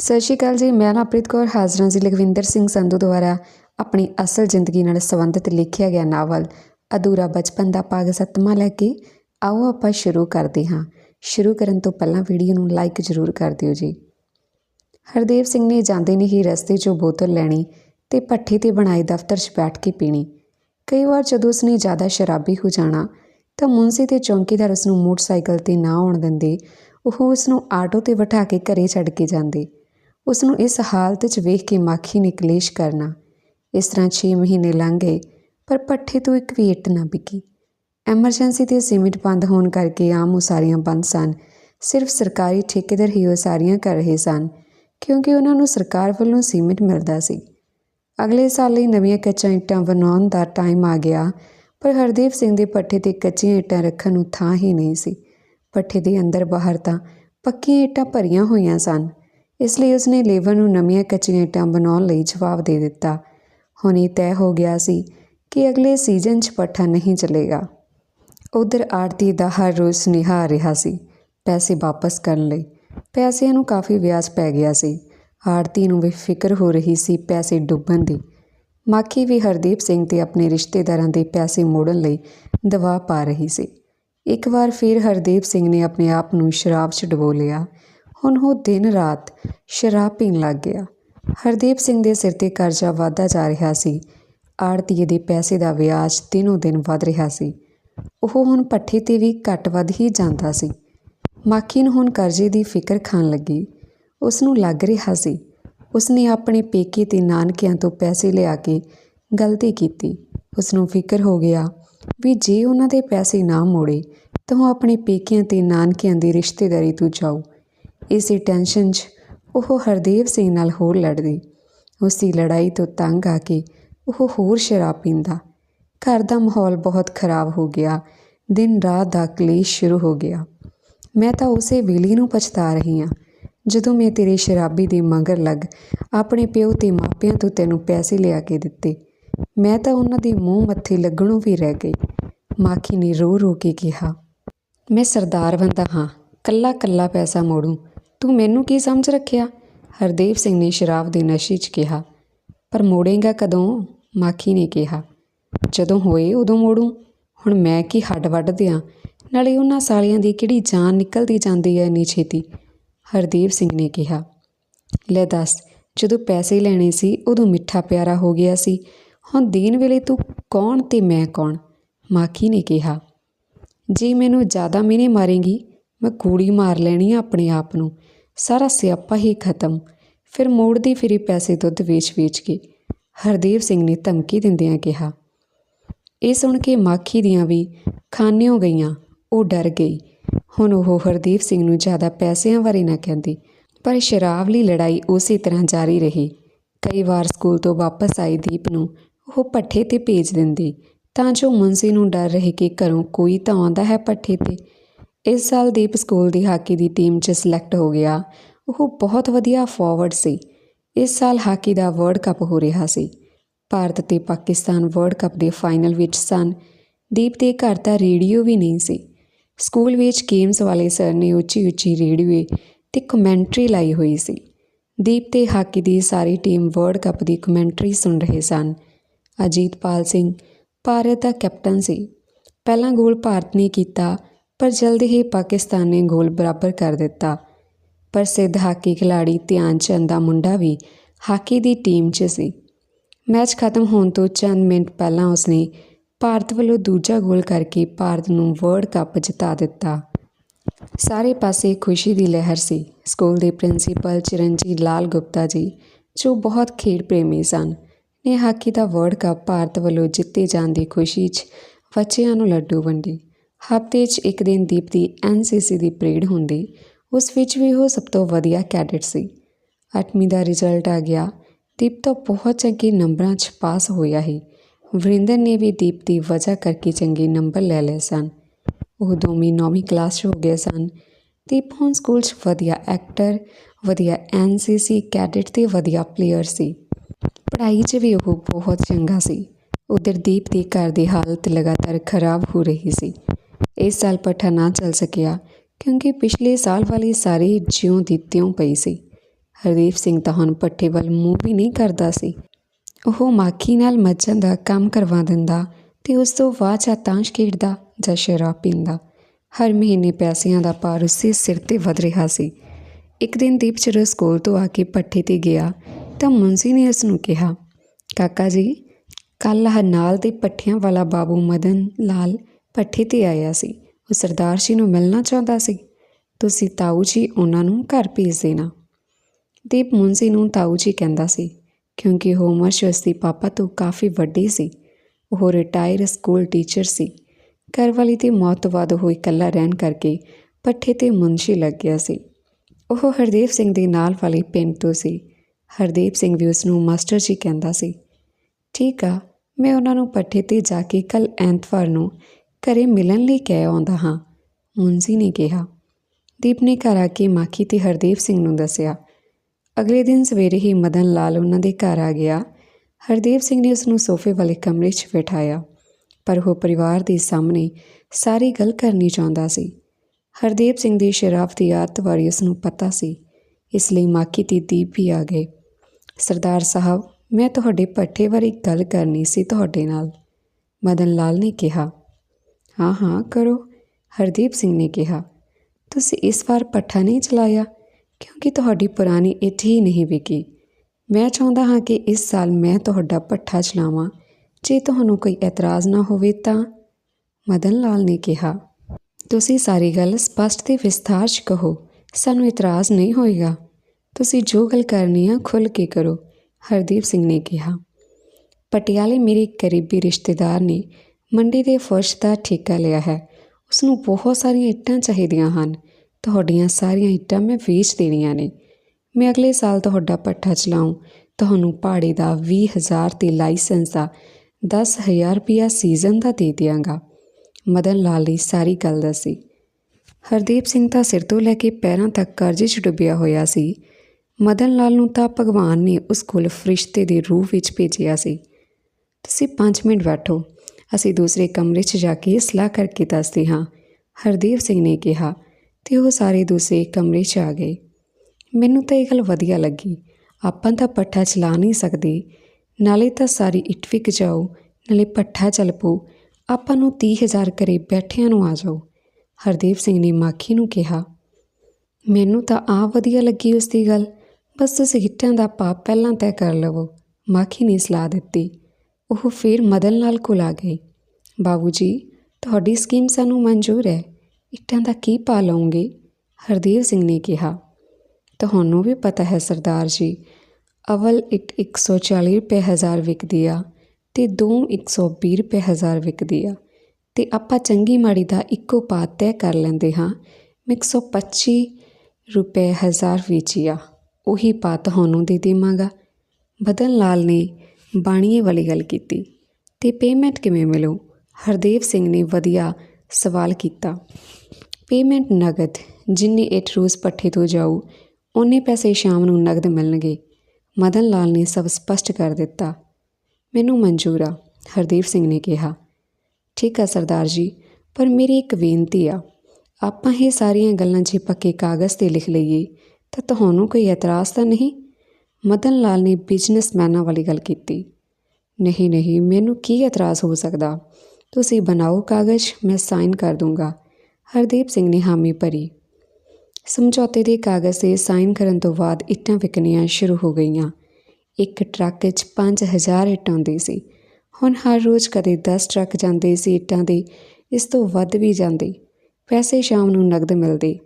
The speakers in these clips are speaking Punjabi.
ਸਤਿ ਸ਼੍ਰੀ ਅਕਾਲ ਜੀ, ਮੈਂ ਨਾਪ੍ਰੀਤ ਕੌਰ, ਹਾਜ਼ਰਾਂ ਜੀ ਲਖਵਿੰਦਰ ਸਿੰਘ ਸੰਧੂ ਦੁਆਰਾ ਆਪਣੀ ਅਸਲ ਜ਼ਿੰਦਗੀ ਨਾਲ ਸੰਬੰਧਿਤ ਲਿਖਿਆ ਗਿਆ ਨਾਵਲ, ਅਧੂਰਾ ਬਚਪਨ ਦਾ ਭਾਗ ਸੱਤਵਾਂ ਲੈ ਕੇ ਆਓ ਆਪਾਂ ਸ਼ੁਰੂ ਕਰਦੇ ਹਾਂ। ਸ਼ੁਰੂ ਕਰਨ ਤੋਂ ਪਹਿਲਾਂ ਵੀਡੀਓ ਨੂੰ ਲਾਈਕ ਜ਼ਰੂਰ ਕਰ ਦਿਓ ਜੀ। ਹਰਦੇਵ ਸਿੰਘ ਨੇ ਜਾਂਦੇ ਨੇ ਹੀ ਰਸਤੇ 'ਚੋਂ ਬੋਤਲ ਲੈਣੀ ਤੇ ਪੱਠੇ ਤੇ ਬਣਾਏ ਦਫ਼ਤਰ 'ਚ ਬੈਠ ਕੇ ਪੀਣੀ। ਕਈ ਵਾਰ ਜਦੋਂ ਉਸਨੇ ਜ਼ਿਆਦਾ ਸ਼ਰਾਬੀ ਹੋ ਜਾਣਾ, ਤਾਂ ਮੁੰਸੀ ਤੇ ਚੌਂਕੀਦਾਰ ਉਸ ਨੂੰ ਮੋਟਰਸਾਈਕਲ ਤੇ ਨਾ ਆਉਣ ਦਿੰਦੇ, ਉਹ ਉਸ ਨੂੰ ਆਟੋ ਤੇ ਬਿਠਾ ਕੇ ਘਰੇ ਛੱਡ ਕੇ ਜਾਂਦੇ। ਉਸ ਨੂੰ ਇਸ ਹਾਲਤ 'ਚ ਵੇਖ ਕੇ ਮਾਖੀ ਨੇ ਕਲੇਸ਼ ਕਰਨਾ। ਇਸ ਤਰ੍ਹਾਂ 6 ਮਹੀਨੇ ਲੰਘ ਗਏ, ਪਰ ਪੱਠੇ ਤੋਂ ਇੱਕ ਵੀ ਇੱਟ ਨਾ ਵਿਕੀ। ਐਮਰਜੈਂਸੀ ਤੇ ਸੀਮਿੰਟ ਬੰਦ ਹੋਣ ਕਰਕੇ ਆਮ ਉਸਾਰੀਆਂ ਬੰਦ ਸਨ। ਸਿਰਫ ਸਰਕਾਰੀ ਠੇਕੇਦਾਰ ਹੀ ਉਸਾਰੀਆਂ ਕਰ ਰਹੇ ਸਨ, ਕਿਉਂਕਿ ਉਹਨਾਂ ਨੂੰ ਸਰਕਾਰ ਵੱਲੋਂ ਸੀਮਿੰਟ ਮਿਲਦਾ ਸੀ। ਅਗਲੇ ਸਾਲ ਲਈ ਨਵੀਆਂ ਕੱਚਾ ਇੱਟਾਂ ਬਣਾਉਣ ਦਾ ਟਾਈਮ ਆ ਗਿਆ, ਪਰ ਹਰਦੇਵ ਸਿੰਘ ਦੇ ਪੱਠੇ ਤੇ ਕੱਚੀਆਂ ਇੱਟਾਂ ਰੱਖਣ ਨੂੰ ਥਾਂ ਹੀ ਨਹੀਂ ਸੀ। ਪੱਠੇ ਦੇ ਅੰਦਰ ਬਾਹਰ ਤਾਂ ਪੱਕੀਆਂ ਇੱਟਾਂ ਭਰੀਆਂ ਹੋਈਆਂ ਸਨ। ਇਸ ਲਈ ਉਸਨੇ ਲੇਬਰ ਨੂੰ ਨਵੀਆਂ ਕੱਚੀਆਂ ਇੱਟਾਂ ਬਣਾਉਣ ਲਈ ਜਵਾਬ ਦੇ ਦਿੱਤਾ। ਹੁਣ ਇਹ ਤੈਅ ਹੋ ਗਿਆ ਸੀ ਕਿ ਅਗਲੇ ਸੀਜ਼ਨ 'ਚ ਪੱਠਾ ਨਹੀਂ ਚੱਲੇਗਾ। ਉਧਰ ਆੜਤੀ ਦਾ ਹਰ ਰੋਜ਼ ਸੁਨੇਹਾ ਆ ਰਿਹਾ ਸੀ ਪੈਸੇ ਵਾਪਸ ਕਰਨ ਲਈ। ਪੈਸਿਆਂ ਨੂੰ ਕਾਫੀ ਵਿਆਜ ਪੈ ਗਿਆ ਸੀ। ਆੜਤੀ ਨੂੰ ਵੀ ਫਿਕਰ ਹੋ ਰਹੀ ਸੀ ਪੈਸੇ ਡੁੱਬਣ ਦੀ। ਮਾਖੀ ਵੀ ਹਰਦੀਪ ਸਿੰਘ ਤੇ ਆਪਣੇ ਰਿਸ਼ਤੇਦਾਰਾਂ ਦੇ ਪੈਸੇ ਮੋੜਨ ਲਈ ਦਬਾਅ ਪਾ ਰਹੀ ਸੀ। ਇੱਕ ਵਾਰ ਫਿਰ ਹਰਦੀਪ ਸਿੰਘ ਨੇ ਆਪਣੇ ਆਪ ਨੂੰ ਸ਼ਰਾਬ 'ਚ ਡੁਬੋ ਲਿਆ। ਹੁਣ ਉਹ ਦਿਨ ਰਾਤ ਸ਼ਰਾਬ ਪੀਣ ਲੱਗ ਗਿਆ। ਹਰਦੀਪ ਸਿੰਘ ਦੇ ਸਿਰ ਤੇ ਕਰਜ਼ਾ ਵਧਦਾ ਜਾ ਰਿਹਾ ਸੀ। ਆੜਤੀਏ ਦੇ ਪੈਸੇ ਦਾ ਵਿਆਜ ਦਿਨੋ ਦਿਨ ਵਧ ਰਿਹਾ ਸੀ। ਉਹ ਹੁਣ ਪੱਠੇ ਤੇ ਵੀ ਘੱਟ ਵੱਧ ਹੀ ਜਾਂਦਾ ਸੀ। ਮਾਖੀ ਨੂੰ ਹੁਣ ਕਰਜ਼ੇ ਦੀ ਫਿਕਰ ਖਾਣ ਲੱਗੀ। ਉਸ ਨੂੰ ਲੱਗ ਰਿਹਾ ਸੀ। ਉਸਨੇ ਆਪਣੇ ਪੇਕੇ ਤੇ ਨਾਨਕਿਆਂ ਤੋਂ ਪੈਸੇ ਲਿਆ ਕੇ ਗਲਤੀ ਕੀਤੀ। ਉਸ ਨੂੰ ਫਿਕਰ ਹੋ ਗਿਆ ਵੀ ਜੇ ਉਹਨਾਂ ਦੇ ਪੈਸੇ ਨਾ ਮੋੜੇ ਤਾਂ ਉਹ ਆਪਣੇ ਪੇਕਿਆਂ ਤੇ ਨਾਨਕਿਆਂ ਦੀ ਰਿਸ਼ਤੇਦਾਰੀ ਤੋਂ ਜਾਊ। ਇਸੇ ਟੈਨਸ਼ਨ 'ਚ ਉਹ ਹਰਦੇਵ ਸਿੰਘ ਨਾਲ ਹੋਰ ਲੜਦੀ। ਉਸ ਦੀ ਲੜਾਈ ਤੋਂ ਤੰਗ ਆ ਕੇ ਉਹ ਹੋਰ ਸ਼ਰਾਬ ਪੀਂਦਾ। ਘਰ ਦਾ ਮਾਹੌਲ ਬਹੁਤ ਖਰਾਬ ਹੋ ਗਿਆ। ਦਿਨ ਰਾਤ ਦਾ ਕਲੇਸ਼ ਸ਼ੁਰੂ ਹੋ ਗਿਆ। ਮੈਂ ਤਾਂ ਉਸੇ ਵੇਲੇ ਨੂੰ ਪਛਤਾ ਰਹੀ ਹਾਂ। ਜਦੋਂ ਮੈਂ ਤੇਰੇ ਸ਼ਰਾਬੀ ਦੇ ਮਗਰ ਲੱਗ ਆਪਣੇ ਪਿਓ ਤੇ ਮਾਪਿਆਂ ਤੋਂ ਤੈਨੂੰ ਪੈਸੇ ਲਿਆ ਕੇ ਦਿੱਤੇ, ਮੈਂ ਤਾਂ ਉਹਨਾਂ ਦੇ ਮੂੰਹ ਮੱਥੇ ਲੱਗਣੋਂ ਵੀ ਰਹਿ ਗਈ। ਮਾਖੀ ਨੇ ਰੋ ਰੋ ਕੇ ਕਿਹਾ, ਮੈਂ ਸਰਦਾਰ ਬੰਦਾ ਹਾਂ ਕੱਲਾ ਕੱਲਾ ਪੈਸਾ ਮੋੜੂ। ਤੂੰ ਮੈਨੂੰ ਕੀ ਸਮਝ ਰੱਖਿਆ? ਹਰਦੇਵ ਸਿੰਘ ਨੇ ਸ਼ਰਾਬ ਦੇ ਨਸ਼ੇ 'ਚ ਕਿਹਾ, ਪਰ ਮੋੜੇਗਾ ਕਦੋਂ? ਮਾਖੀ ਨੇ ਕਿਹਾ, ਜਦੋਂ ਹੋਏ ਉਦੋਂ ਮੋੜੂ। ਹੁਣ ਮੈਂ ਕੀ ਹੱਡ ਵੱਢ ਦਿਆਂ? ਨਾਲੇ ਉਹਨਾਂ ਸਾਲੀਆਂ ਦੀ ਕਿਹੜੀ ਜਾਨ ਨਿਕਲਦੀ ਜਾਂਦੀ ਹੈ ਇੰਨੀ ਛੇਤੀ? ਹਰਦੇਵ ਸਿੰਘ ਨੇ ਕਿਹਾ, ਲੈ ਦੱਸ, ਜਦੋਂ ਪੈਸੇ ਲੈਣੇ ਸੀ ਉਦੋਂ ਮਿੱਠਾ ਪਿਆਰਾ ਹੋ ਗਿਆ ਸੀ। ਹੁਣ ਦੇਣ ਵੇਲੇ ਤੂੰ ਕੌਣ ਤੇ ਮੈਂ ਕੌਣ? ਮਾਖੀ ਨੇ ਕਿਹਾ, ਜੇ ਮੈਨੂੰ ਜ਼ਿਆਦਾ ਮਿਹਨੇ ਮਾਰੇਗੀ, ਮੈਂ ਕੂੜੀ ਮਾਰ ਲੈਣੀ ਆਪਣੇ ਆਪ ਨੂੰ। ਸਾਰਾ ਸਿਆਪਾ ਹੀ ਖਤਮ। ਫਿਰ ਮੋੜਦੀ ਫਿਰੀ ਪੈਸੇ ਦੁੱਧ ਵੇਚ-ਵੇਚ ਕੇ ਹਰਦੇਵ ਸਿੰਘ ਨੇ ਧਮਕੀ ਦਿੰਦਿਆਂ ਕਿਹਾ, ਇਹ ਸੁਣ ਕੇ ਮਾਖੀ ਦੀਆਂ ਵੀ ਖਾਨਿਓ ਗਈਆਂ, ਉਹ ਡਰ ਗਈ। ਹੁਣ ਉਹ ਹਰਦੀਪ ਸਿੰਘ ਨੂੰ ਜ਼ਿਆਦਾ ਪੈਸਿਆਂ ਬਾਰੇ ਨਾ ਕਹਿੰਦੀ, ਪਰ ਸ਼ਰਾਬ ਲਈ ਲੜਾਈ ਉਸੇ ਤਰ੍ਹਾਂ ਜਾਰੀ ਰਹੀ। ਕਈ ਵਾਰ ਸਕੂਲ ਤੋਂ ਵਾਪਸ ਆਈ ਦੀਪ ਨੂੰ ਉਹ ਪੱਠੇ ਤੇ ਭੇਜ ਦਿੰਦੀ, ਤਾਂ ਜੋ ਮੁੰਸੀ ਨੂੰ ਡਰ ਰਹੇ ਕਿ ਘਰੋਂ ਕੋਈ ਤਾਂ ਆਉਂਦਾ ਹੈ ਪੱਠੇ ਤੇ। ਇਸ ਸਾਲ ਦੀਪ ਸਕੂਲ ਦੀ ਹਾਕੀ ਦੀ ਟੀਮ 'ਚ ਸਿਲੈਕਟ ਹੋ ਗਿਆ। ਉਹ ਬਹੁਤ ਵਧੀਆ ਫਾਰਵਰਡ ਸੀ। ਇਸ ਸਾਲ ਹਾਕੀ ਦਾ ਵਰਲਡ ਕੱਪ ਹੋ ਰਿਹਾ ਸੀ। ਭਾਰਤ ਤੇ ਪਾਕਿਸਤਾਨ ਵਰਲਡ ਕੱਪ ਦੇ ਫਾਈਨਲ ਵਿੱਚ ਸਨ। ਦੀਪ ਦੇ ਘਰ ਤਾਂ ਰੇਡੀਓ ਵੀ ਨਹੀਂ ਸੀ। ਸਕੂਲ ਵਿੱਚ ਗੇਮਸ ਵਾਲੇ ਸਰ ਨੇ ਉੱਚੀ ਉੱਚੀ ਰੇਡੀਓ ਤੇ ਕਮੈਂਟਰੀ ਲਾਈ ਹੋਈ ਸੀ। ਦੀਪ ਤੇ ਹਾਕੀ ਦੀ ਸਾਰੀ ਟੀਮ ਵਰਲਡ ਕੱਪ ਦੀ ਕਮੈਂਟਰੀ ਸੁਣ ਰਹੇ ਸਨ। ਅਜੀਤਪਾਲ ਸਿੰਘ ਭਾਰਤ ਦਾ ਕੈਪਟਨ ਸੀ। ਪਹਿਲਾ ਗੋਲ ਭਾਰਤ ਨੇ ਕੀਤਾ। ਪਰ ਜਲਦੀ ਹੀ ਪਾਕਿਸਤਾਨ ਨੇ ਗੋਲ ਬਰਾਬਰ ਕਰ ਦਿੱਤਾ। ਪ੍ਰਸਿੱਧ ਹਾਕੀ ਖਿਡਾਰੀ ਧਿਆਨ ਚੰਦ ਦਾ ਮੁੰਡਾ ਵੀ ਹਾਕੀ ਦੀ ਟੀਮ 'ਚ ਸੀ। ਮੈਚ ਖਤਮ ਹੋਣ ਤੋਂ ਚੰਦ ਮਿੰਟ ਪਹਿਲਾਂ ਉਸਨੇ ਭਾਰਤ ਵੱਲੋਂ ਦੂਜਾ ਗੋਲ ਕਰਕੇ ਭਾਰਤ ਨੂੰ ਵਰਲਡ ਕੱਪ ਜਿਤਾ ਦਿੱਤਾ। ਸਾਰੇ ਪਾਸੇ ਖੁਸ਼ੀ ਦੀ ਲਹਿਰ ਸੀ। ਸਕੂਲ ਦੇ ਪ੍ਰਿੰਸੀਪਲ ਚਿਰੰਜੀਤ ਲਾਲ ਗੁਪਤਾ ਜੀ, ਜੋ ਬਹੁਤ ਖੇਡ ਪ੍ਰੇਮੀ ਸਨ, ਨੇ ਹਾਕੀ ਦਾ ਵਰਲਡ ਕੱਪ ਭਾਰਤ ਵੱਲੋਂ ਜਿੱਤੇ ਜਾਣ ਦੀ ਖੁਸ਼ੀ 'ਚ ਬੱਚਿਆਂ ਨੂੰ ਲੱਡੂ ਵੰਡੇ। ਹਫ਼ਤੇ 'ਚ ਇੱਕ ਦਿਨ ਦੀਪ ਦੀ ਐਨਸੀਸੀ ਦੀ ਪਰੇਡ ਹੁੰਦੀ, ਉਸ ਵਿੱਚ ਵੀ ਉਹ ਸਭ ਤੋਂ ਵਧੀਆ ਕੈਡਟ ਸੀ। 8ਵੀਂ ਦਾ ਰਿਜ਼ਲਟ ਆ ਗਿਆ। ਦੀਪ ਤਾਂ ਬਹੁਤ ਚੰਗੇ ਨੰਬਰਾਂ 'ਚ ਪਾਸ ਹੋਇਆ ਹੈ ਵਰਿੰਦਰ ਨੇ ਵੀ ਦੀਪ ਦੀ ਵਜ੍ਹਾ ਕਰਕੇ ਚੰਗੇ ਨੰਬਰ ਲੈ ਲਏ ਸਨ। ਉਹ ਦੋਵੇਂ ਨੌਵੀਂ ਕਲਾਸ 'ਚ ਹੋ ਗਏ ਸਨ। ਦੀਪ ਹੁਣ ਸਕੂਲ 'ਚ ਵਧੀਆ ਐਕਟਰ, ਵਧੀਆ ਐਨਸੀਸੀ ਕੈਡਟ ਤੇ ਵਧੀਆ ਪਲੇਅਰ ਸੀ। ਪੜ੍ਹਾਈ 'ਚ ਵੀ ਉਹ ਬਹੁਤ ਚੰਗਾ ਸੀ। ਉਧਰ ਦੀਪ ਦੀ ਘਰ ਦੀ ਹਾਲਤ ਲਗਾਤਾਰ ਖਰਾਬ ਹੋ ਰਹੀ ਸੀ। ਇਸ ਸਾਲ ਭੱਠਾ ਨਾ ਚੱਲ ਸਕਿਆ ਕਿਉਂਕਿ ਪਿਛਲੇ ਸਾਲ ਵਾਲੀ ਸਾਰੀ ਜਿਉਂ ਦੀ ਤਿਉਂ ਪਈ ਸੀ। ਹਰਦੀਪ ਸਿੰਘ ਤਾਂ ਹੁਣ ਭੱਠੇ ਵੱਲ ਮੂੰਹ ਵੀ ਨਹੀਂ ਕਰਦਾ ਸੀ। ਉਹ ਮਾਖੀ ਨਾਲ ਮੱਝਾਂ ਦਾ ਕੰਮ ਕਰਵਾ ਦਿੰਦਾ ਤੇ ਉਸ ਤੋਂ ਬਾਅਦ ਜਾਂ ਤਾਂਸ਼ ਖੇਡਦਾ ਜਾਂ ਸ਼ਰਾਬ ਪੀਂਦਾ। ਹਰ ਮਹੀਨੇ ਪੈਸਿਆਂ ਦਾ ਭਾਰ ਉਸੇ ਸਿਰ ਤੇ ਵਧ ਰਿਹਾ ਸੀ। ਇੱਕ ਦਿਨ ਦੀਪ ਜਦੋਂ ਸਕੂਲ ਤੋਂ ਆ ਕੇ ਪੱਠੇ ਤੇ ਗਿਆ ਤਾਂ ਮੁੰਸੀ ਨੇ ਉਸ ਨੂੰ ਕਿਹਾ, ਕਾਕਾ ਜੀ ਕੱਲ ਨਾਲ ਦੇ ਪੱਠਿਆਂ ਵਾਲਾ ਬਾਬੂ ਮਦਨ ਲਾਲ ਪੱਠੇ ਤੇ ਆਇਆ ਸੀ। ਉਹ ਸਰਦਾਰ ਜੀ ਨੂੰ ਮਿਲਣਾ ਚਾਹੁੰਦਾ ਸੀ। ਤੁਸੀਂ ਤਾਊ ਜੀ ਉਹਨਾਂ ਨੂੰ ਘਰ ਭੇਜ ਦੇਣਾ। ਦੀਪ ਮੁੰਸੀ ਨੂੰ ਤਾਊ ਜੀ ਕਹਿੰਦਾ ਸੀ, ਕਿਉਂਕਿ ਉਹ ਉਮਰ 'ਚ ਉਸ ਪਾਪਾ ਤੋਂ ਕਾਫੀ ਵੱਡੀ ਸੀ। ਉਹ ਰਿਟਾਇਰ ਸਕੂਲ ਟੀਚਰ ਸੀ। ਘਰਵਾਲੀ ਦੀ ਮੌਤ ਤੋਂ ਬਾਅਦ ਉਹ ਇਕੱਲਾ ਰਹਿਣ ਕਰਕੇ ਪੱਠੇ ਤੇ ਮੁੰਸ਼ੀ ਲੱਗ ਗਿਆ ਸੀ। ਉਹ ਹਰਦੀਪ ਸਿੰਘ ਦੇ ਨਾਲ ਵਾਲੇ ਪਿੰਡ ਤੋਂ ਸੀ। ਹਰਦੀਪ ਸਿੰਘ ਵੀ ਉਸ ਨੂੰ ਮਾਸਟਰ ਜੀ ਕਹਿੰਦਾ ਸੀ, ਠੀਕ ਆ, ਮੈਂ ਉਹਨਾਂ ਨੂੰ ਪੱਠੇ ਤੇ ਜਾ ਕੇ ਕੱਲ ਐਤਵਾਰ ਨੂੰ ਘਰੇ ਮਿਲਣ ਲਈ ਕਹਿ ਆਉਂਦਾ ਹਾਂ, ਮੁੰਜੀ ਨੇ ਕਿਹਾ। ਦੀਪ ਨੇ ਘਰ ਆ ਕੇ ਮਾਖੀ ਤੇ ਹਰਦੀਪ ਸਿੰਘ ਨੂੰ ਦੱਸਿਆ। ਅਗਲੇ ਦਿਨ ਸਵੇਰੇ ਹੀ ਮਦਨ ਲਾਲ ਉਹਨਾਂ ਦੇ ਘਰ ਆ ਗਿਆ। ਹਰਦੀਪ ਸਿੰਘ ਨੇ ਉਸ ਨੂੰ ਸੋਫੇ ਵਾਲੇ ਕਮਰੇ 'ਚ ਬਿਠਾਇਆ। ਪਰ ਉਹ ਪਰਿਵਾਰ ਦੇ ਸਾਹਮਣੇ ਸਾਰੀ ਗੱਲ ਕਰਨੀ ਚਾਹੁੰਦਾ ਸੀ। ਹਰਦੀਪ ਸਿੰਘ ਦੀ ਸ਼ਰਾਬ ਦੀ ਆਦਤ ਬਾਰੇ ਉਸ ਨੂੰ ਪਤਾ ਸੀ, ਇਸ ਲਈ ਮਾਕੀ ਤੇ ਦੀਪ ਵੀ ਆ ਗਏ। ਸਰਦਾਰ ਸਾਹਿਬ, ਮੈਂ ਤੁਹਾਡੇ ਪੱਠੇ ਬਾਰੇ ਗੱਲ ਕਰਨੀ ਸੀ ਤੁਹਾਡੇ ਨਾਲ, ਮਦਨ ਲਾਲ ਨੇ ਕਿਹਾ। ਹਾਂ ਹਾਂ, ਕਰੋ। ਹਰਦੀਪ ਸਿੰਘ ਨੇ ਕਿਹਾ, ਤੁਸੀਂ ਇਸ ਵਾਰ ਪੱਠਾ ਨਹੀਂ ਚਲਾਇਆ, ਕਿਉਂਕਿ ਤੁਹਾਡੀ ਪੁਰਾਣੀ ਇੱਥੇ ਹੀ ਨਹੀਂ ਵਿਕੀ। ਮੈਂ ਚਾਹੁੰਦਾ ਹਾਂ ਕਿ ਇਸ ਸਾਲ ਮੈਂ ਤੁਹਾਡਾ ਪੱਠਾ ਚਲਾਵਾਂ। ਜੇ ਤੁਹਾਨੂੰ ਕੋਈ ਇਤਰਾਜ਼ ਨਾ ਹੋਵੇ ਤਾਂ? ਮਦਨ ਲਾਲ ਨੇ ਕਿਹਾ, ਤੁਸੀਂ ਸਾਰੀ ਗੱਲ ਸਪਸ਼ਟ ਤੇ ਵਿਸਥਾਰ 'ਚ ਕਹੋ। ਸਾਨੂੰ ਇਤਰਾਜ਼ ਨਹੀਂ ਹੋਏਗਾ। ਤੁਸੀਂ ਜੋ ਗੱਲ ਕਰਨੀ ਆ ਖੁੱਲ ਕੇ ਕਰੋ। ਹਰਦੀਪ ਸਿੰਘ ਨੇ ਕਿਹਾ, ਪਟਿਆਲੇ ਮੇਰੇ ਕਰੀਬੀ ਰਿਸ਼ਤੇਦਾਰ ਨੇ ਮੰਡੀ ਦੇ ਫਰਸ਼ ਦਾ ਠੇਕਾ ਲਿਆ ਹੈ। ਉਸ ਨੂੰ ਬਹੁਤ ਸਾਰੀਆਂ ਇੱਟਾਂ ਚਾਹੀਦੀਆਂ ਹਨ। ਤੁਹਾਡੀਆਂ ਸਾਰੀਆਂ ਇੱਟਾਂ ਮੈਂ ਵੇਚ ਦੇਣੀਆਂ ਨੇ। ਮੈਂ ਅਗਲੇ ਸਾਲ ਤੁਹਾਡਾ ਪੱਠਾ ਚਲਾਉਂ ਤੁਹਾਨੂੰ ਪਹਾੜੇ ਦਾ 20000 ਤੇ ਲਾਇਸੈਂਸ ਦਾ 10000 ਰੁਪਿਆ ਸੀਜ਼ਨ ਦਾ ਦੇ ਦਿਆਂਗਾ। ਮਦਨ ਲਾਲ ਨੇ ਸਾਰੀ ਗੱਲ ਦੱਸੀ। ਹਰਦੀਪ ਸਿੰਘ ਤਾਂ ਸਿਰ ਤੋਂ ਲੈ ਕੇ ਪੈਰਾਂ ਤੱਕ ਕਰਜ਼ੇ 'ਚ ਡੁੱਬਿਆ ਹੋਇਆ ਸੀ। ਮਦਨ ਲਾਲ ਨੂੰ ਤਾਂ ਭਗਵਾਨ ਨੇ ਉਸ ਕੋਲ ਫਰਿਸ਼ਤੇ ਦੇ ਰੂਪ ਵਿੱਚ ਭੇਜਿਆ ਸੀ। ਤੁਸੀਂ 5 ਮਿੰਟ ਬੈਠੋ। ਅਸੀਂ ਦੂਸਰੇ ਕਮਰੇ 'ਚ ਜਾ ਕੇ ਸਲਾਹ ਕਰਕੇ ਦੱਸਦੇ ਹਾਂ। ਹਰਦੀਪ ਸਿੰਘ ਨੇ ਕਿਹਾ ਤੇ ਉਹ ਸਾਰੇ ਦੂਸਰੇ ਕਮਰੇ 'ਚ ਆ ਗਏ। ਮੈਨੂੰ ਤਾਂ ਇਹ ਗੱਲ ਵਧੀਆ ਲੱਗੀ। ਆਪਾਂ ਤਾਂ ਪੱਠਾ ਚਲਾ ਨਹੀਂ ਸਕਦੇ। ਨਾਲੇ ਤਾਂ ਸਾਰੀ ਇੱਟ ਵਿਕ ਜਾਓ, ਨਾਲੇ ਪੱਠਾ ਚੱਲ ਪਊ। ਆਪਾਂ ਨੂੰ 30000 ਕਰੇ ਬੈਠਿਆਂ ਨੂੰ ਆ ਜਾਓ। ਹਰਦੀਪ ਸਿੰਘ ਨੇ ਮਾਖੀ ਨੂੰ ਕਿਹਾ, ਮੈਨੂੰ ਤਾਂ ਆ ਵਧੀਆ ਲੱਗੀ ਉਸ ਦੀ ਗੱਲ। ਬਸ ਤੁਸੀਂ ਇੱਟਾਂ ਦਾ ਪਾਪ ਪਹਿਲਾਂ ਤੈਅ ਕਰ ਲਵੋ। ਮਾਖੀ ਨੇ ਸਲਾਹ ਦਿੱਤੀ। ਉਹ ਫਿਰ ਮਦਨ ਲਾਲ ਕੋਲ ਆ ਗਈ। ਬਾਬੂ ਜੀ, ਤੁਹਾਡੀ ਸਕੀਮ ਸਾਨੂੰ ਮਨਜ਼ੂਰ ਹੈ। ਇੱਟਾਂ ਦਾ ਕੀ ਪਾ ਲਓਗੇ? ਹਰਦੀਪ ਸਿੰਘ ਨੇ ਕਿਹਾ। ਤੁਹਾਨੂੰ ਵੀ ਪਤਾ ਹੈ ਸਰਦਾਰ ਜੀ, ਅਵਲ ਇੱਟ 140 ਰੁਪਏ ਹਜ਼ਾਰ ਵਿਕਦੀ ਆ ਤੇ ਦੋ 120 ਰੁਪਏ ਹਜ਼ਾਰ ਵਿਕਦੀ ਆ ਤੇ ਆਪਾਂ ਚੰਗੀ ਮਾੜੀ ਦਾ ਇੱਕੋ ਪਾਤ ਤੈਅ ਕਰ ਲੈਂਦੇ ਹਾਂ। ਮੈਂ 125 ਰੁਪਏ ਹਜ਼ਾਰ ਵੇਚਿਆ ਉਹੀ ਪਾਤ ਤੁਹਾਨੂੰ ਦੇ ਦੇਵਾਂਗਾ। ਬਦਨ ਲਾਲ ਨੇ ਬਾਣੀਏ ਵਾਲੀ ਗੱਲ ਕੀਤੀ ਤੇ ਪੇਮੈਂਟ ਕਿਵੇਂ ਮਿਲੂ? ਹਰਦੇਵ ਸਿੰਘ ਨੇ ਵਧੀਆ ਸਵਾਲ ਕੀਤਾ। ਪੇਮੈਂਟ ਨਗਦ, ਜਿੰਨੇ ਇੱਟ ਰੋਜ਼ ਪੱਠੇ ਤੋਂ ਜਾਊ ਉਹਨੇ ਪੈਸੇ ਸ਼ਾਮ ਨੂੰ ਨਗਦ ਮਿਲਣਗੇ। ਮਦਨ ਲਾਲ ਨੇ ਸਭ ਸਪਸ਼ਟ ਕਰ ਦਿੱਤਾ। ਮੈਨੂੰ ਮਨਜ਼ੂਰ ਆ ਹਰਦੀਪ ਸਿੰਘ ਨੇ ਕਿਹਾ। ਠੀਕ ਆ ਸਰਦਾਰ ਜੀ, ਪਰ ਮੇਰੀ ਇੱਕ ਬੇਨਤੀ ਆ। ਆਪਾਂ ਇਹ ਸਾਰੀਆਂ ਗੱਲਾਂ ਜੇ ਪੱਕੇ ਕਾਗਜ਼ ਤੇ ਲਿਖ ਲਈਏ, ਤਾਂ ਤੁਹਾਨੂੰ ਕੋਈ ਇਤਰਾਜ਼ ਤਾਂ ਨਹੀਂ? ਮਦਨ ਲਾਲ ਨੇ ਬਿਜ਼ਨਸਮੈਨਾਂ ਵਾਲੀ ਗੱਲ ਕੀਤੀ। ਨਹੀਂ ਨਹੀਂ, ਮੈਨੂੰ ਕੀ ਇਤਰਾਜ਼ ਹੋ ਸਕਦਾ? ਤੁਸੀਂ ਬਣਾਓ ਕਾਗਜ਼, ਮੈਂ ਸਾਈਨ ਕਰ ਦੂੰਗਾ। ਹਰਦੀਪ ਸਿੰਘ ਨੇ ਹਾਮੀ ਭਰੀ। ਸਮਝੌਤੇ ਦੇ ਕਾਗਜ਼ 'ਤੇ ਸਾਈਨ ਕਰਨ ਤੋਂ ਬਾਅਦ ਇੱਟਾਂ ਵਿਕਣੀਆਂ ਸ਼ੁਰੂ ਹੋ ਗਈਆਂ। ਇੱਕ ਟਰੱਕ 'ਚ 5000 ਇੱਟ ਆਉਂਦੀ ਸੀ। ਹੁਣ ਹਰ ਰੋਜ਼ ਕਦੇ 10 ਟਰੱਕ ਜਾਂਦੇ ਸੀ ਇੱਟਾਂ ਦੇ, ਇਸ ਤੋਂ ਵੱਧ ਵੀ ਜਾਂਦੇ। ਪੈਸੇ ਸ਼ਾਮ ਨੂੰ ਨਗਦ ਮਿਲਦੇ।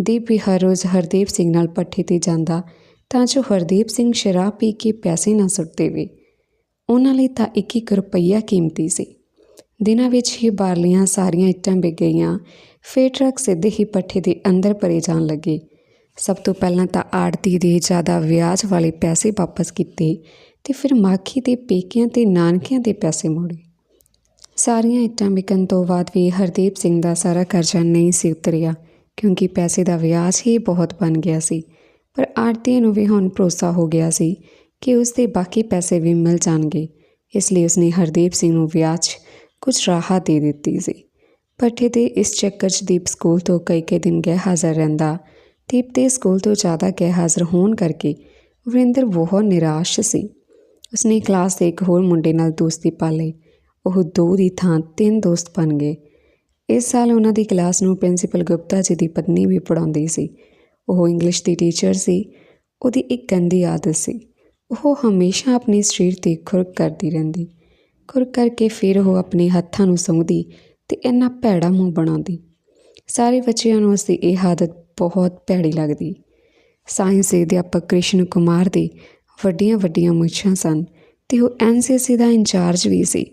ਦੀਪ ਵੀ ਹਰ ਰੋਜ਼ ਹਰਦੀਪ ਸਿੰਘ ਨਾਲ ਪੱਠੇ ਤੇ ਜਾਂਦਾ। ਤਾਂ ਜੋ ਹਰਦੀਪ ਸਿੰਘ ਸ਼ਰਾਬ ਪੀ ਕੇ ਪੈਸੇ ਨਾ ਸੁੱਟ ਦੇਵੇ। ਉਹਨਾਂ ਲਈ ਤਾਂ ਇੱਕ ਇੱਕ ਰੁਪਈਆ ਕੀਮਤੀ ਸੀ। ਦਿਨਾਂ ਵਿੱਚ ਹੀ ਬਾਰਲੀਆਂ ਸਾਰੀਆਂ ਇੱਟਾਂ ਵਿਕ ਗਈਆਂ। ਫੇਰ ਟਰੱਕ ਸਿੱਧੇ ਹੀ ਪੱਠੇ ਦੇ ਅੰਦਰ ਭਰੇ ਜਾਣ ਲੱਗੇ। ਸਭ ਤੋਂ ਪਹਿਲਾਂ ਤਾਂ ਆੜਤੀ ਦੇ ਜ਼ਿਆਦਾ ਵਿਆਜ ਵਾਲੇ ਪੈਸੇ ਵਾਪਸ ਕੀਤੇ ਤੇ ਫਿਰ ਮਾਖੀ ਦੇ ਪੇਕਿਆਂ ਤੇ ਨਾਨਕਿਆਂ ਦੇ ਪੈਸੇ ਮੋੜੇ। ਸਾਰੀਆਂ ਇੱਟਾਂ ਵਿਕਣ ਤੋਂ ਬਾਅਦ ਵੀ ਹਰਦੀਪ ਸਿੰਘ ਦਾ ਸਾਰਾ ਕਰਜ਼ਾ ਨਹੀਂ ਸੀ ਉਤਰਿਆ, ਕਿਉਂਕਿ ਪੈਸੇ ਦਾ ਵਿਆਜ ਹੀ ਬਹੁਤ ਬਣ ਗਿਆ ਸੀ। ਪਰ ਆੜਤੀ ਨੂੰ ਵੀ ਹੁਣ ਭਰੋਸਾ ਹੋ ਗਿਆ ਸੀ ਕਿ ਉਸ ਦੇ ਬਾਕੀ ਪੈਸੇ ਵੀ ਮਿਲ ਜਾਣਗੇ, ਇਸ ਲਈ ਉਸਨੇ ਹਰਦੀਪ ਸਿੰਘ ਨੂੰ ਵਿਆਹ 'ਚ ਕੁਝ ਰਾਹਤ ਦੇ ਦਿੱਤੀ ਸੀ। ਪੱਠੇ ਤੇ ਇਸ ਚੱਕਰ 'ਚ ਦੀਪ ਸਕੂਲ ਤੋਂ ਕਈ ਕਈ ਦਿਨ ਗਏ ਹਾਜ਼ਰ ਰਹਿੰਦਾ। ਦੀਪ ਦੇ ਸਕੂਲ ਤੋਂ ਜ਼ਿਆਦਾ ਗੈਰ ਹਾਜ਼ਰ ਹੋਣ ਕਰਕੇ ਵਰਿੰਦਰ ਬਹੁਤ ਨਿਰਾਸ਼ ਸੀ। ਉਸਨੇ ਕਲਾਸ ਦੇ ਇੱਕ ਹੋਰ ਮੁੰਡੇ ਨਾਲ ਦੋਸਤੀ ਪਾ ਲਈ ਉਹ ਦੋ ਦੀ ਥਾਂ ਤਿੰਨ ਦੋਸਤ ਬਣ ਗਏ। ਇਸ ਸਾਲ ਉਹਨਾਂ ਦੀ ਕਲਾਸ ਨੂੰ ਪ੍ਰਿੰਸੀਪਲ ਗੁਪਤਾ ਜੀ ਦੀ ਪਤਨੀ ਵੀ ਪੜਾਉਂਦੀ ਸੀ। ਉਹ ਇੰਗਲਿਸ਼ ਦੀ ਟੀਚਰ ਸੀ, ਉਹਦੀ ਇੱਕ ਗੰਦੀ ਆਦਤ ਸੀ। ਉਹ ਹਮੇਸ਼ਾ ਆਪਣੇ ਸਰੀਰ ਤੇ ਖੁਰਕ ਕਰਦੀ ਰਹਿੰਦੀ। ਖੁਰਕ ਕਰਕੇ ਫਿਰ ਉਹ ਆਪਣੇ ਹੱਥਾਂ ਨੂੰ ਸੁੰਘਦੀ ਤੇ ਇੰਨਾ ਭੈੜਾ ਮੂੰਹ ਬਣਾਉਂਦੀ। ਸਾਰੇ ਬੱਚਿਆਂ ਨੂੰ ਉਸਦੀ ਇਹ ਆਦਤ ਬਹੁਤ ਭੈੜੀ ਲੱਗਦੀ। ਸਾਇੰਸ ਦੇ ਅਧਿਆਪਕ ਕ੍ਰਿਸ਼ਨ ਕੁਮਾਰ ਦੀ ਵੱਡੀਆਂ ਵੱਡੀਆਂ ਮੁੱਛਾਂ ਸਨ ਤੇ ਉਹ ਐਨਸੀਸੀ ਦਾ ਇੰਚਾਰਜ ਵੀ ਸੀ।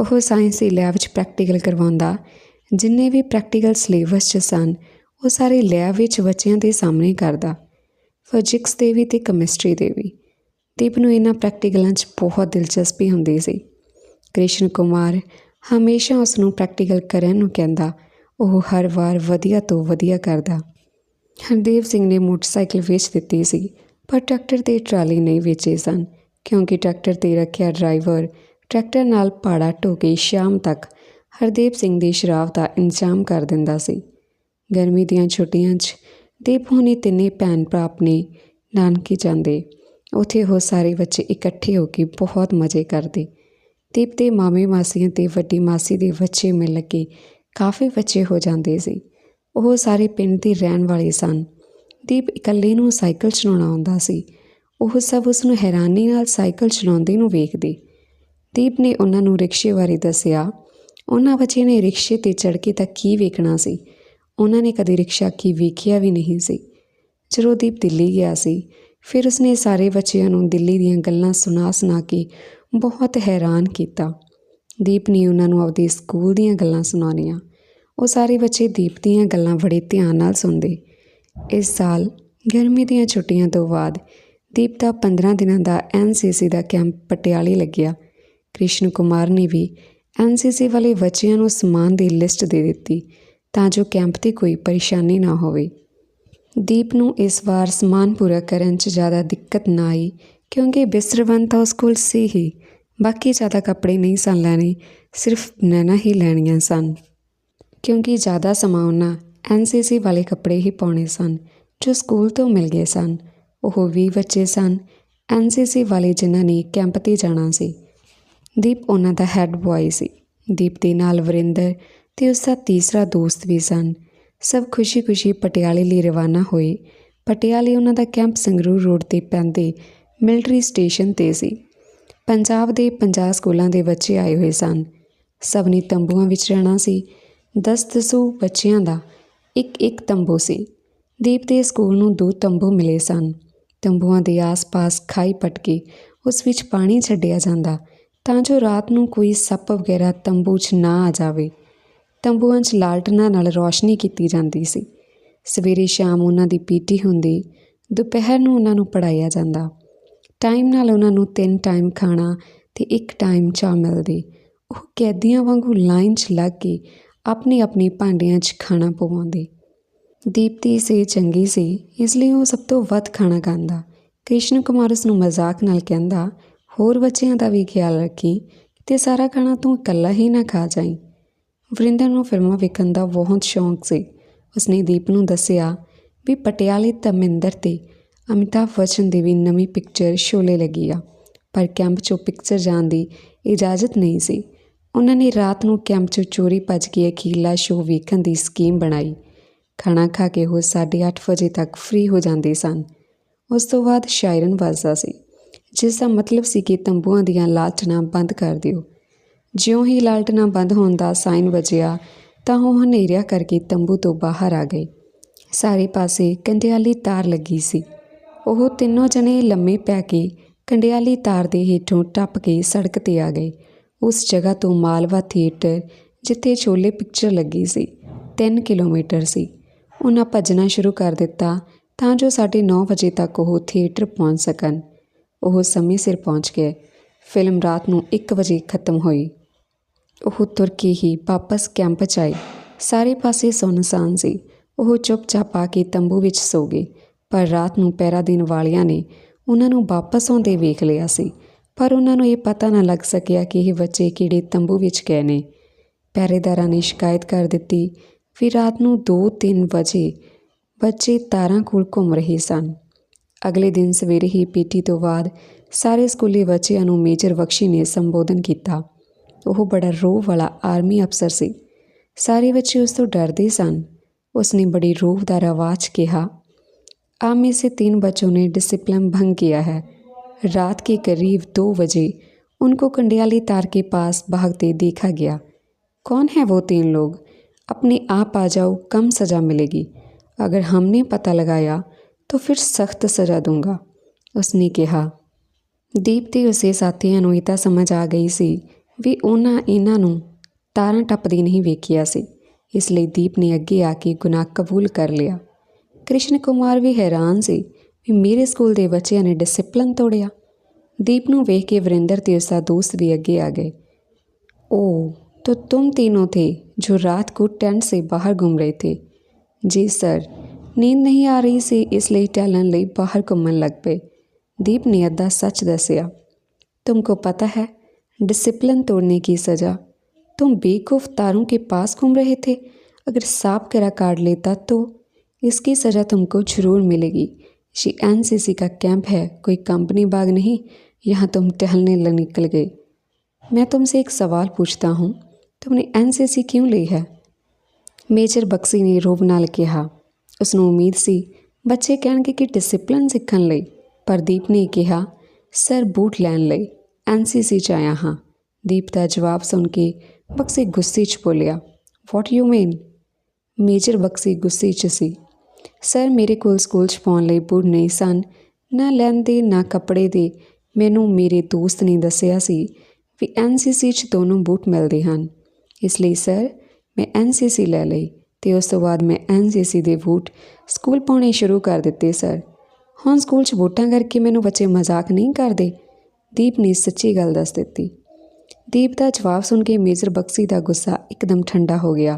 ਉਹ ਸਾਇੰਸ ਦੀ ਲੈਬ ਵਿੱਚ ਪ੍ਰੈਕਟੀਕਲ ਕਰਵਾਉਂਦਾ। ਜਿੰਨੇ ਵੀ ਪ੍ਰੈਕਟੀਕਲ ਸਿਲੇਬਸ 'ਚ ਸਨ ਉਹ ਸਾਰੇ ਲੈਬ ਵਿੱਚ ਬੱਚਿਆਂ ਦੇ ਸਾਹਮਣੇ ਕਰਦਾ। ਫਿਜ਼ਿਕਸ ਦੇ ਵੀ ਤੇ ਕੈਮਿਸਟਰੀ ਦੇ ਵੀ। ਦੀਪ ਨੂੰ ਇਹਨਾਂ ਪ੍ਰੈਕਟੀਕਲਾਂ 'ਚ ਬਹੁਤ ਦਿਲਚਸਪੀ ਹੁੰਦੀ ਸੀ। ਕ੍ਰਿਸ਼ਨ ਕੁਮਾਰ ਹਮੇਸ਼ਾ ਉਸ ਨੂੰ ਪ੍ਰੈਕਟੀਕਲ ਕਰਨ ਨੂੰ ਕਹਿੰਦਾ। ਉਹ ਹਰ ਵਾਰ ਵਧੀਆ ਤੋਂ ਵਧੀਆ ਕਰਦਾ। ਹਰਦੇਵ ਸਿੰਘ ਨੇ ਮੋਟਰਸਾਈਕਲ ਵੇਚ ਦਿੱਤੀ ਸੀ, ਪਰ ਟਰੈਕਟਰ ਤੇ ਟਰਾਲੀ ਨਹੀਂ ਵੇਚੇ ਸਨ, ਕਿਉਂਕਿ ਟਰੈਕਟਰ ਤੇ ਰੱਖਿਆ ਡਰਾਈਵਰ ਟਰੈਕਟਰ ਨਾਲ ਪਾੜਾ ਢੋ ਕੇ ਸ਼ਾਮ ਤੱਕ ਹਰਦੇਵ ਸਿੰਘ ਦੀ ਸ਼ਰਾਬ ਦਾ ਇੰਤਜ਼ਾਮ ਕਰ ਦਿੰਦਾ ਸੀ। ਗਰਮੀ ਦੀਆਂ ਛੁੱਟੀਆਂ 'ਚ। ਦੀਪ ਹੁਣੀ ਤਿੰਨੇ ਭੈਣ ਭਰਾ ਆਪਣੇ ਨਾਨਕੇ ਜਾਂਦੇ। ਉੱਥੇ ਉਹ ਸਾਰੇ ਬੱਚੇ ਇਕੱਠੇ ਹੋ ਕੇ ਬਹੁਤ ਮਜ਼ੇ ਕਰਦੇ। ਦੀਪ ਦੇ ਮਾਮੇ ਮਾਸੀਆਂ ਤੇ ਵੱਡੀ ਮਾਸੀ ਦੇ ਬੱਚੇ ਮਿਲ ਕੇ ਕਾਫੀ ਬੱਚੇ ਹੋ ਜਾਂਦੇ ਸੀ। ਉਹ ਸਾਰੇ ਪਿੰਡ ਦੇ ਰਹਿਣ ਵਾਲੇ ਸਨ। ਦੀਪ ਇਕੱਲੇ ਨੂੰ ਸਾਈਕਲ ਚਲਾਉਣਾ ਆਉਂਦਾ ਸੀ। ਉਹ ਸਭ ਉਸ ਨੂੰ ਹੈਰਾਨੀ ਨਾਲ ਸਾਈਕਲ ਚਲਾਉਂਦੇ ਨੂੰ ਵੇਖਦੇ। ਦੀਪ ਨੇ ਉਹਨਾਂ ਨੂੰ ਰਿਕਸ਼ੇ ਬਾਰੇ ਦੱਸਿਆ। ਉਹਨਾਂ ਬੱਚੇ ਨੇ ਰਿਕਸ਼ੇ ਤੇ ਚੜ੍ਹ ਕੇ ਤਾਂ ਕੀ ਵੇਖਣਾ ਸੀ? ਉਹਨਾਂ ਨੇ ਕਦੇ ਰਿਕਸ਼ਾ ਕੀ ਵੇਖਿਆ ਵੀ ਨਹੀਂ ਸੀ। ਜਦੋਂ ਦੀਪ ਦਿੱਲੀ ਗਿਆ ਸੀ, ਫਿਰ ਉਸਨੇ ਸਾਰੇ ਬੱਚਿਆਂ ਨੂੰ ਦਿੱਲੀ ਦੀਆਂ ਗੱਲਾਂ ਸੁਣਾ ਸੁਣਾ ਕੇ ਬਹੁਤ ਹੈਰਾਨ ਕੀਤਾ। ਦੀਪ ਨੇ ਉਹਨਾਂ ਨੂੰ ਆਪਦੇ ਸਕੂਲ ਦੀਆਂ ਗੱਲਾਂ ਸੁਣਾਉਣੀਆਂ। ਉਹ ਸਾਰੇ ਬੱਚੇ ਦੀਪ ਦੀਆਂ ਗੱਲਾਂ ਬੜੇ ਧਿਆਨ ਨਾਲ ਸੁਣਦੇ। ਇਸ ਸਾਲ ਗਰਮੀ ਦੀਆਂ ਛੁੱਟੀਆਂ ਤੋਂ ਬਾਅਦ ਦੀਪ ਦਾ 15 ਦਿਨਾਂ ਦਾ ਐਨਸੀਸੀ ਦਾ ਕੈਂਪ ਪਟਿਆਲੇ ਲੱਗਿਆ। ਕ੍ਰਿਸ਼ਨ ਕੁਮਾਰ ਨੇ ਵੀ ਐਨਸੀਸੀ ਵਾਲੇ ਬੱਚਿਆਂ ਨੂੰ ਸਮਾਨ ਦੀ ਲਿਸਟ ਦੇ ਦਿੱਤੀ। ਤਾਂ ਜੋ ਕੈਂਪ ਤੇ ਕੋਈ ਪਰੇਸ਼ਾਨੀ ਨਾ ਹੋਵੇ। ਦੀਪ ਨੂੰ ਇਸ ਵਾਰ ਸਮਾਨ ਪੂਰਾ ਕਰਨ 'ਚ ਜ਼ਿਆਦਾ ਦਿੱਕਤ ਨਾ ਆਈ, ਕਿਉਂਕਿ ਬਿਸਰਵੰਤ ਤਾਂ ਉਸ ਕੋਲ ਸੀ ਹੀ। ਬਾਕੀ ਜ਼ਿਆਦਾ ਕੱਪੜੇ ਨਹੀਂ ਸਨ ਲੈਣੇ, ਸਿਰਫ ਬਨਾਨਾ ਹੀ ਲੈਣੀਆਂ ਸਨ। ਕਿਉਂਕਿ ਜ਼ਿਆਦਾ ਸਮਾਂ ਉਹਨਾਂ ਐਨਸੀਸੀ ਵਾਲੇ ਕੱਪੜੇ ਹੀ ਪਾਉਣੇ ਸਨ, ਜੋ ਸਕੂਲ ਤੋਂ ਮਿਲ ਗਏ ਸਨ। ਉਹ 20 ਬੱਚੇ ਸਨ ਐਨਸੀਸੀ ਵਾਲੇ ਜਿਨ੍ਹਾਂ ਨੇ ਕੈਂਪ ਤੇ ਜਾਣਾ ਸੀ। ਦੀਪ ਉਹਨਾਂ ਦਾ ਹੈੱਡ ਬॉय ਸੀ। ਦੀਪ ਦੇ ਨਾਲ ਵਰਿੰਦਰ ਤੇ ਉਸ ਦਾ ਤੀਸਰਾ ਦੋਸਤ ਵੀ ਸਨ। ਸਭ ਖੁਸ਼ੀ-ਖੁਸ਼ੀ ਪਟਿਆਲੇ ਲਈ ਰਵਾਨਾ ਹੋਏ। ਪਟਿਆਲੇ ਉਹਨਾਂ ਦਾ ਕੈਂਪ ਸੰਗਰੂਰ ਰੋਡ ਤੇ ਪੈਂਦੇ ਮਿਲਟਰੀ ਸਟੇਸ਼ਨ ਤੇ ਸੀ। ਪੰਜਾਬ ਦੇ 50 ਸਕੂਲਾਂ ਦੇ ਬੱਚੇ ਆਏ ਹੋਏ ਸਨ। ਸਭ ਨੇ ਤੰਬੂਆਂ ਵਿੱਚ ਰਹਿਣਾ ਸੀ। ਦਸ ਦਸੂ ਬੱਚਿਆਂ ਦਾ ਇੱਕ ਇੱਕ ਤੰਬੂ ਸੀ। ਦੀਪ ਦੇ ਸਕੂਲ ਨੂੰ ਦੋ ਤੰਬੂ ਮਿਲੇ ਸਨ। ਤੰਬੂਆਂ ਦੇ ਆਸ-ਪਾਸ ਖਾਈ ਪਟਕੇ ਉਸ ਵਿੱਚ ਪਾਣੀ ਛੱਡਿਆ ਜਾਂਦਾ ਤਾਂ ਜੋ ਰਾਤ ਨੂੰ ਕੋਈ ਸੱਪ ਵਗੈਰਾ ਤੰਬੂ 'ਚ ਨਾ ਆ ਜਾਵੇ। ਤੰਬੂਆਂ 'ਚ ਲਾਲਟਨਾਂ ਨਾਲ ਰੋਸ਼ਨੀ ਕੀਤੀ ਜਾਂਦੀ ਸੀ। ਸਵੇਰੇ ਸ਼ਾਮ ਉਹਨਾਂ ਦੀ ਪੀਟੀ ਹੁੰਦੀ, ਦੁਪਹਿਰ ਨੂੰ ਉਹਨਾਂ ਨੂੰ ਪੜਾਇਆ ਜਾਂਦਾ। ਟਾਈਮ ਨਾਲ ਉਹਨਾਂ ਨੂੰ ਤਿੰਨ ਟਾਈਮ ਖਾਣਾ ਤੇ ਇੱਕ ਟਾਈਮ ਚਾਹ ਮਿਲਦੀ। ਉਹ ਕੈਦੀਆਂ ਵਾਂਗੂ ਲਾਈਨ 'ਚ ਲੱਗ ਕੇ ਆਪਣੇ ਆਪਣੇ ਭਾਂਡਿਆਂ 'ਚ ਖਾਣਾ ਪਵਾਉਂਦੇ। ਦੀਪਤੀ ਸੇ ਚੰਗੀ ਸੀ, ਇਸ ਲਈ ਉਹ ਸਭ ਤੋਂ ਵੱਧ ਖਾਣਾ ਖਾਂਦਾ। ਕ੍ਰਿਸ਼ਨ ਕੁਮਾਰ ਉਸ ਨੂੰ ਮਜ਼ਾਕ ਨਾਲ ਕਹਿੰਦਾ, ਹੋਰ ਬੱਚਿਆਂ ਦਾ ਵੀ ਖਿਆਲ ਰੱਖੀ ਤੇ ਸਾਰਾ ਖਾਣਾ ਤੂੰ ਇਕੱਲਾ ਹੀ ਨਾ ਖਾ ਜਾਈਂ। ਵਰਿੰਦਰ ਨੂੰ ਫਿਲਮਾਂ ਵੇਖਣ ਦਾ ਬਹੁਤ ਸ਼ੌਂਕ ਸੀ। ਉਸਨੇ ਦੀਪ ਨੂੰ ਦੱਸਿਆ ਵੀ ਪਟਿਆਲੇ ਧਰਮਿੰਦਰ ਤੇ ਅਮਿਤਾਭ ਬੱਚਨ ਦੀ ਵੀ ਨਵੀਂ ਪਿਕਚਰ ਸ਼ੋਲੇ ਲੱਗੀ ਆ। ਪਰ ਕੈਂਪ 'ਚੋਂ ਪਿਕਚਰ ਜਾਣ ਦੀ ਇਜਾਜ਼ਤ ਨਹੀਂ ਸੀ। ਉਹਨਾਂ ਨੇ ਰਾਤ ਨੂੰ ਕੈਂਪ 'ਚੋਂ ਚੋਰੀ ਭੱਜ ਕੇ ਅਖੀਰਲਾ ਸ਼ੋਅ ਵੇਖਣ ਦੀ ਸਕੀਮ ਬਣਾਈ। ਖਾਣਾ ਖਾ ਕੇ ਉਹ 8:30 ਵਜੇ ਤੱਕ ਫ੍ਰੀ ਹੋ ਜਾਂਦੇ ਸਨ। ਉਸ ਤੋਂ ਬਾਅਦ ਸ਼ਾਇਰਨ ਵੱਜਦਾ ਸੀ ਜਿਸ ਦਾ ਮਤਲਬ ਸੀ ਕਿ ਤੰਬੂਆਂ ਦੀਆਂ ਲਾਲਟਨਾਂ ਬੰਦ ਕਰ ਦਿਓ। ਜਿਉਂ ਹੀ ਲਾਲਟਨਾਂ ਬੰਦ ਹੋਣ ਦਾ ਸਾਈਨ ਵੱਜਿਆ, ਤਾਂ ਉਹ ਹਨੇਰਿਆ ਕਰਕੇ ਤੰਬੂ ਤੋਂ ਬਾਹਰ ਆ ਗਏ। ਸਾਰੇ ਪਾਸੇ ਕੰਡਿਆਲੀ ਤਾਰ ਲੱਗੀ ਸੀ। ਉਹ ਤਿੰਨੋਂ ਜਣੇ ਲੰਮੇ ਪੈ ਕੇ ਕੰਡਿਆਲੀ ਤਾਰ ਦੇ ਹੇਠੋਂ ਟੱਪ ਕੇ ਸੜਕ ਤੇ ਆ ਗਏ। ਉਸ ਜਗ੍ਹਾ ਤੋਂ ਮਾਲਵਾ ਥੀਏਟਰ, ਜਿੱਥੇ ਛੋਲੇ ਪਿਕਚਰ ਲੱਗੀ ਸੀ 3 ਕਿਲੋਮੀਟਰ ਸੀ। ਉਹਨਾਂ ਭੱਜਣਾ ਸ਼ੁਰੂ ਕਰ ਦਿੱਤਾ ਤਾਂ ਜੋ 9:30 ਵਜੇ ਤੱਕ ਉਹ ਥੀਏਟਰ ਪਹੁੰਚ ਸਕਣ। ਉਹ ਸਮੇਂ ਸਿਰ ਪਹੁੰਚ ਗਏ। ਫਿਲਮ ਰਾਤ ਨੂੰ 1 ਵਜੇ ਖਤਮ ਹੋਈ। ਉਹ ਤੁਰ ਕੇ ਹੀ ਵਾਪਸ ਕੈਂਪ 'ਚ ਆਏ ਸਾਰੇ ਪਾਸੇ ਸੁੰਨਸਾਨ ਸੀ। ਉਹ ਚੁੱਪਚਾਪ ਆ ਕੇ ਤੰਬੂ ਵਿੱਚ ਸੋ ਗਏ ਪਰ ਰਾਤ ਨੂੰ ਪਹਿਰਾ ਦੇਣ ਵਾਲਿਆਂ ਨੇ ਉਹਨਾਂ ਨੂੰ ਵਾਪਸ ਆਉਂਦੇ ਵੇਖ ਲਿਆ ਸੀ। ਪਰ ਉਹਨਾਂ ਨੂੰ ਇਹ ਪਤਾ ਨਾ ਲੱਗ ਸਕਿਆ ਕਿ ਇਹ ਬੱਚੇ ਕਿਹੜੇ ਤੰਬੂ ਵਿੱਚ ਗਏ ਨੇ। ਪਹਿਰੇਦਾਰਾਂ ਨੇ ਸ਼ਿਕਾਇਤ ਕਰ ਦਿੱਤੀ ਫਿਰ ਰਾਤ ਨੂੰ 2-3 ਵਜੇ ਬੱਚੇ ਤਾਰਾਂ ਕੋਲ ਘੁੰਮ ਰਹੇ ਸਨ। ਅਗਲੇ ਦਿਨ ਸਵੇਰੇ ਹੀ ਪੀਟੀ ਤੋਂ ਬਾਅਦ ਸਾਰੇ ਸਕੂਲੀ ਬੱਚਿਆਂ ਨੂੰ ਮੇਜਰ ਬਖਸ਼ੀ ਨੇ ਸੰਬੋਧਨ ਕੀਤਾ। ਉਹ ਬੜਾ ਰੋਹ ਵਾਲਾ ਆਰਮੀ ਅਫਸਰ ਸੀ ਸਾਰੇ ਬੱਚੇ ਉਸ ਤੋਂ ਡਰਦੇ ਸਨ उसने बड़ी रूहदार आवाज कहा आप में से तीन बच्चों ने डिसिप्लिन भंग किया है रात के करीब दो बजे उनको कंडियाली तार के पास भागते देखा गया कौन है वो तीन लोग अपने आप आ जाओ कम सज़ा मिलेगी अगर हमने पता लगाया तो फिर सख्त सज़ा दूंगा उसने कहा ਦੀਪ ਤੇ ਉਸੇ ਸਾਥੀਆਂ ਨੂੰ ਇਹ ਤਾਂ ਸਮਝ ਆ ਗਈ ਸੀ ਵੀ ਉਹਨਾਂ ਇਹਨਾਂ ਨੂੰ ਤਾਰਾਂ ਟੱਪਦੀ ਨਹੀਂ ਵੇਖਿਆ ਸੀ ਇਸ ਲਈ ਦੀਪ ਨੇ ਅੱਗੇ ਆ ਕੇ ਗੁਨਾਹ ਕਬੂਲ ਕਰ ਲਿਆ ਕ੍ਰਿਸ਼ਨ ਕੁਮਾਰ ਵੀ ਹੈਰਾਨ ਸੀ ਵੀ ਮੇਰੇ ਸਕੂਲ ਦੇ ਬੱਚਿਆਂ ਨੇ ਡਿਸਪਲਿਨ ਤੋੜਿਆ ਦੀਪ ਨੂੰ ਵੇਖ ਕੇ ਵਰਿੰਦਰ ਤੇ ਉਸਦਾ ਦੋਸਤ ਵੀ ਅੱਗੇ ਆ ਗਏ ओ तो तुम तीनों थे जो रात को टेंट से बाहर घूम रहे थे जी सर ਨੀਂਦ ਨਹੀਂ ਆ ਰਹੀ ਸੀ ਇਸ ਲਈ ਟਹਿਲਣ ਲਈ ਬਾਹਰ ਘੁੰਮਣ ਲੱਗ ਪਏ दीप ने अद्धा सच दसिया तुमको पता है डिसिप्लिन तोड़ने की सज़ा तुम बेवकूफ़ तारों के पास घूम रहे थे अगर सांप करा काट लेता तो इसकी सज़ा तुमको जरूर मिलेगी ये एनसीसी का कैंप है कोई कंपनी बाग नहीं यहाँ तुम टहलने ल निकल गए मैं तुमसे एक सवाल पूछता हूँ तुमने एनसीसी क्यों ली है ਮੇਜਰ ਬਕਸੀ ਨੇ ਰੋਬ ਨਾਲ ਕਿਹਾ ਉਸ ਨੂੰ ਉਮੀਦ ਸੀ ਬੱਚੇ ਕਹਿਣਗੇ ਕਿ ਡਿਸਪਲਿਨ ਸਿੱਖਣ ਲਈ ਪਰ ਦੀਪ ਨੇ ਕਿਹਾ ਸਰ ਬੂਟ ਲੈਣ ਲਈ ਐਨਸੀਸੀ ਚ ਆਇਆ ਹਾਂ। ਦੀਪ ਦਾ ਜਵਾਬ ਸੁਣ ਕੇ ਬਕਸੀ ਗੁੱਸੇ 'ਚ ਬੋਲਿਆ what you mean major Bakshi ਗੁੱਸੇ 'ਚ ਸੀ। ਸਰ ਮੇਰੇ ਕੋਲ ਸਕੂਲ 'ਚ ਪਾਉਣ ਲਈ ਬੂਟ ਨਹੀਂ ਸਨ। ਨਾ ਲੈਂਦੇ, ਨਾ ਕੱਪੜੇ ਦੇ। ਮੈਨੂੰ ਮੇਰੇ ਦੋਸਤ ਨੇ ਦੱਸਿਆ ਸੀ ਵੀ ਐਨਸੀਸੀ 'ਚ ਦੋਨੋਂ ਬੂਟ ਮਿਲਦੇ ਹਨ। ਇਸ ਲਈ ਸਰ ਮੈਂ ਐਨਸੀਸੀ ਲੈ ਲਈ ਤੇ ਉਸ ਤੋਂ ਬਾਅਦ ਮੈਂ ਐਨਸੀਸੀ ਦੇ ਬੂਟ ਸਕੂਲ ਪਾਉਣੇ ਸ਼ੁਰੂ ਕਰ ਦਿੱਤੇ ਸਰ ਹੁਣ ਸਕੂਲ 'ਚ ਵੋਟਾਂ ਕਰਕੇ ਮੈਨੂੰ ਬੱਚੇ ਮਜ਼ਾਕ ਨਹੀਂ ਕਰਦੇ? ਦੀਪ ਨੇ ਸੱਚੀ ਗੱਲ ਦੱਸ ਦਿੱਤੀ ਦੀਪ ਦਾ ਜਵਾਬ ਸੁਣ ਕੇ ਮੇਜਰ ਬਕਸੀ ਦਾ ਗੁੱਸਾ ਇੱਕਦਮ ਠੰਡਾ ਹੋ गया